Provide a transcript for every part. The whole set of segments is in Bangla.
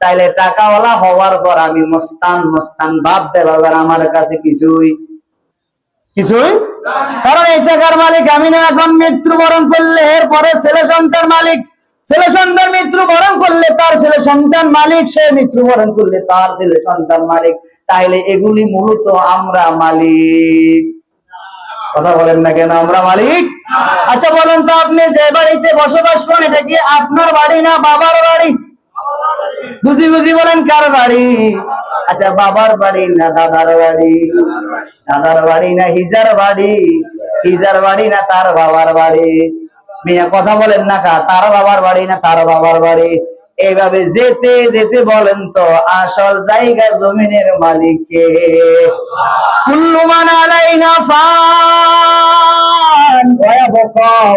তাইলে টাকাওয়ালা হওয়ার পর আমি মস্তান মস্তান বাপ দেবার আমার কাছে কিছুই। কিছুই? কারণ এই টাকার মালিক আমি না এখন মৃত্যুবরণ করলে এরপরে ছেলে সন্তান মালিক ছেলে সন্তান মৃত্যুবরণ করলে তার ছেলে সন্তান মালিক সে মৃত্যুবরণ করলে তার ছেলে সন্তান মালিক। তাইলে এগুলি মূলত আমরা মালিক। কথা বলেন না কেন আমরা মালিক? আচ্ছা বলেন তো আপনি যে বাড়িতে বসবাস করেন এটা কি আপনার বাড়ি না বাবার বাড়ি? বুঝি বুঝি বলেন কার বাড়ি? আচ্ছা বাবার বাড়ি না দাদার বাড়ি? দাদার বাড়ি না হিজার বাড়ি? হিজার বাড়ি না তার বাবার বাড়ি? মিয়া, কথা বলেন না কা, তার বাবার বাড়ি না তার বাবার বাড়ি? এইভাবে যেতে যেতে বলেন তো, আসল জায়গা জমিনের মালিককে কুল্লু মান আলাইহা ফান ওয়া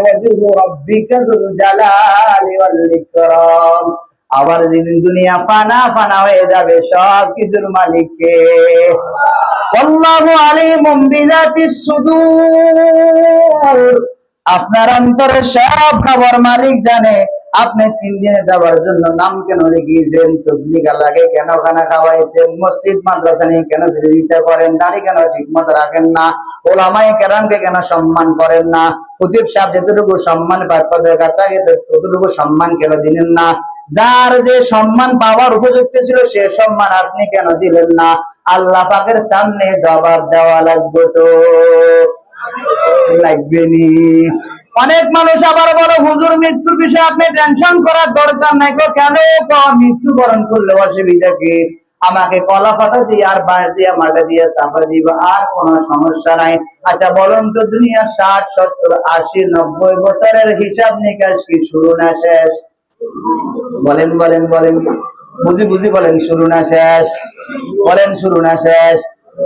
ওয়াজহু রাব্বিকা যুল জালালি ওয়াল ইকরাম। আবার যেদিন দুনিয়া ফানা ফানা হয়ে যাবে সব কিছুর মালিককে আপনার অন্তরের সব খবর মালিক জানে। আপনি তিন দিনে যাওয়ার জন্য নাম কেন লিখিয়েছেন? তবলিগা লাগে কেন খানা খাওয়াইছেন? মসজিদ, মাদ্রাসা নিয়ে কেন বিরোধিতা করেন? দাড়ি কেন ঠিক মতো রাখেন না? ওলামাই কেরামকে কেন সম্মান করেন না? কুতুব সাহেব যতটুকু সম্মান পায়, পদের কাতাকে ততটুকু সম্মান কেন দিলেন না? যার যে সম্মান পাওয়ার উপযুক্ত ছিল, সে সম্মান আপনি কেন দিলেন না? আল্লাহ পাকের সামনে জবাব দেওয়া লাগবে তো। লাগবে নি। অনেক মানুষ আবার বলে, হুজুর, মৃত্যুর বিষয়ে আপনি টেনশন করার দরকার নাই কেন? মৃত্যুবরণ করলে অসুবিধা কি? আমাকে কলা পাতা দিয়ে আর বাঁশ দিয়ে মাটা দিয়ে চাপা দিব, আর কোনো সমস্যা নাই। আচ্ছা বলুন তো দুনিয়া ষাট, সত্তর, আশি, নব্বই বছরের হিসাব নিকাশ কি শুরু না শেষ? বলেন বলেন বলেন। বুঝি বুঝি বলেন, শুরু না শেষ? বলেন, শুরু না শেষ।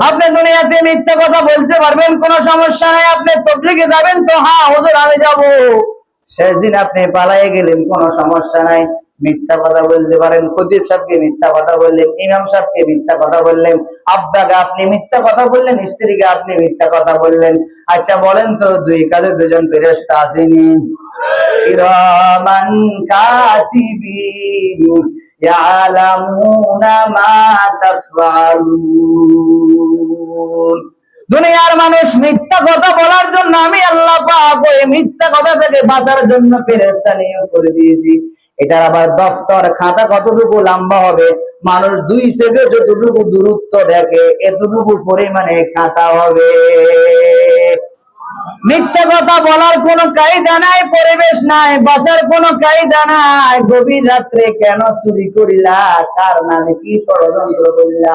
আপনি দুনিয়াতে মিথ্যা কথা বলতে পারবেন, কোনো সমস্যা নাই। আপনি তবলিগে যাবেন তো হ্যাঁ হুজুর, আমি যাব। শেষ দিন আপনি পালায়ে গেলেন, কোনো সমস্যা নাই। মিথ্যা কথা বলতে পারেন, খতিব সাহেবকে মিথ্যা কথা বললেন, ইমাম সাহেবকে মিথ্যা কথা বললেন, আব্বাকে আপনি মিথ্যা কথা বললেন, স্ত্রীকে আপনি মিথ্যা কথা বললেন। আচ্ছা বলেন তো, দুই কাজে দুজন ফেরেশতা আসেনি। দুনিয়ার মিথ্যা কথা বলার জন্য আমি আল্লাহ পাক ওই মিথ্যা কথা থেকে বাঁচার জন্য ফেরেশতা নিয়োগ করে দিয়েছি। এটার আবার দফতর, খাতা কতটুকু লম্বা হবে, মানুষ দুই সেকেন্ড যতটুকু দূরত্ব দেখে, এতটুকু পরিমাণে খাতা হবে। মিথ্যা কথা বলার কোনো কায়দা নাই, পরিবেশ নাই বাসার কোন কায়দা নাই। গভীর রাত্রে কেন চুরি করিলা? কার নামে কি ষড়যন্ত্র করিলা?